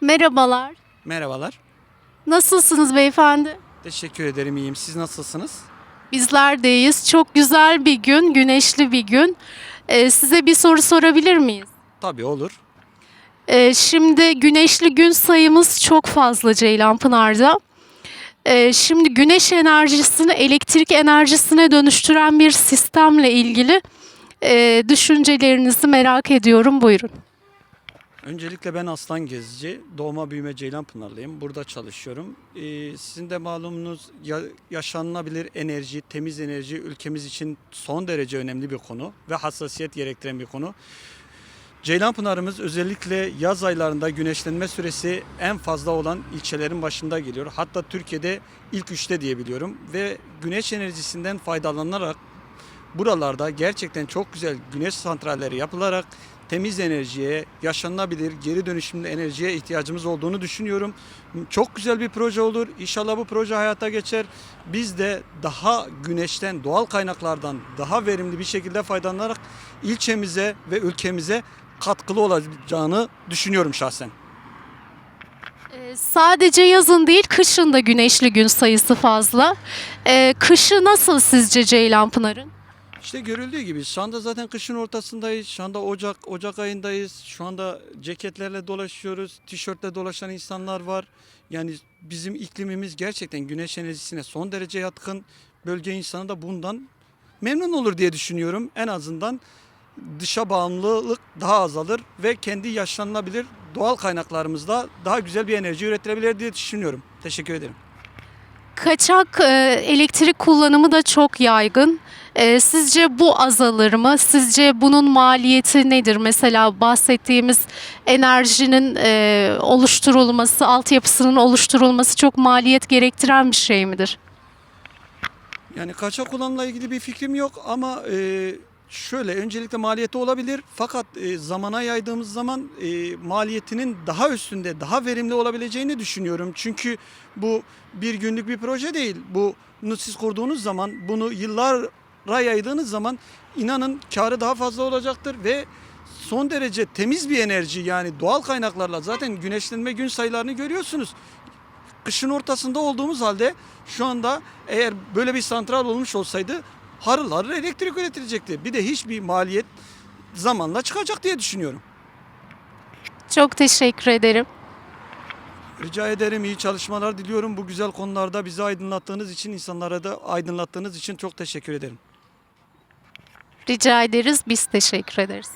Merhabalar. Merhabalar. Nasılsınız beyefendi? Teşekkür ederim iyiyim. Siz nasılsınız? Bizler de iyiyiz. Çok güzel bir gün, güneşli bir gün. Ee, size bir soru sorabilir miyiz? Tabii olur. Ee, şimdi güneşli gün sayımız çok fazla Ceylanpınar'da. Ee, şimdi güneş enerjisini elektrik enerjisine dönüştüren bir sistemle ilgili e, düşüncelerinizi merak ediyorum. Buyurun. Öncelikle ben Aslan Gezici. Doğma büyüme Ceylanpınarlıyım. Burada çalışıyorum. Ee, sizin de malumunuz ya- yaşanılabilir enerji, temiz enerji ülkemiz için son derece önemli bir konu ve hassasiyet gerektiren bir konu. Ceylanpınar'ımız özellikle yaz aylarında güneşlenme süresi en fazla olan ilçelerin başında geliyor. Hatta Türkiye'de ilk üçte diyebiliyorum ve güneş enerjisinden faydalanarak buralarda gerçekten çok güzel güneş santralleri yapılarak temiz enerjiye, yaşanabilir, geri dönüşümlü enerjiye ihtiyacımız olduğunu düşünüyorum. Çok güzel bir proje olur. İnşallah bu proje hayata geçer. Biz de daha güneşten, doğal kaynaklardan daha verimli bir şekilde faydalanarak ilçemize ve ülkemize katkılı olacağını düşünüyorum şahsen. Ee, sadece yazın değil, kışın da güneşli gün sayısı fazla. Ee, kışı nasıl sizce Ceylanpınar'ın? İşte görüldüğü gibi şu anda zaten kışın ortasındayız. Şu anda Ocak Ocak ayındayız. Şu anda ceketlerle dolaşıyoruz. Tişörtle dolaşan insanlar var. Yani bizim iklimimiz gerçekten güneş enerjisine son derece yatkın. Bölge insanı da bundan memnun olur diye düşünüyorum. En azından dışa bağımlılık daha azalır ve kendi yaşlanılabilir doğal kaynaklarımızda daha güzel bir enerji üretilebilir diye düşünüyorum. Teşekkür ederim. Kaçak e, elektrik kullanımı da çok yaygın. E, sizce bu azalır mı? Sizce bunun maliyeti nedir? Mesela bahsettiğimiz enerjinin e, oluşturulması, altyapısının oluşturulması çok maliyet gerektiren bir şey midir? Yani kaçak kullanımla ilgili bir fikrim yok ama e, şöyle öncelikle maliyeti olabilir fakat e, zamana yaydığımız zaman e, maliyetinin daha üstünde daha verimli olabileceğini düşünüyorum. Çünkü bu bir günlük bir proje değil. Bunu siz kurduğunuz zaman bunu yıllara yaydığınız zaman inanın karı daha fazla olacaktır ve son derece temiz bir enerji yani doğal kaynaklarla zaten güneşlenme gün sayılarını görüyorsunuz kışın ortasında olduğumuz halde şu anda eğer böyle bir santral olmuş olsaydı harıl harıl elektrik üretilecekti. Bir de hiçbir maliyet zamanla çıkacak diye düşünüyorum. Çok teşekkür ederim. Rica ederim iyi çalışmalar diliyorum. Bu güzel konularda bizi aydınlattığınız için, insanlara da aydınlattığınız için çok teşekkür ederim. Rica ederiz. Biz teşekkür ederiz.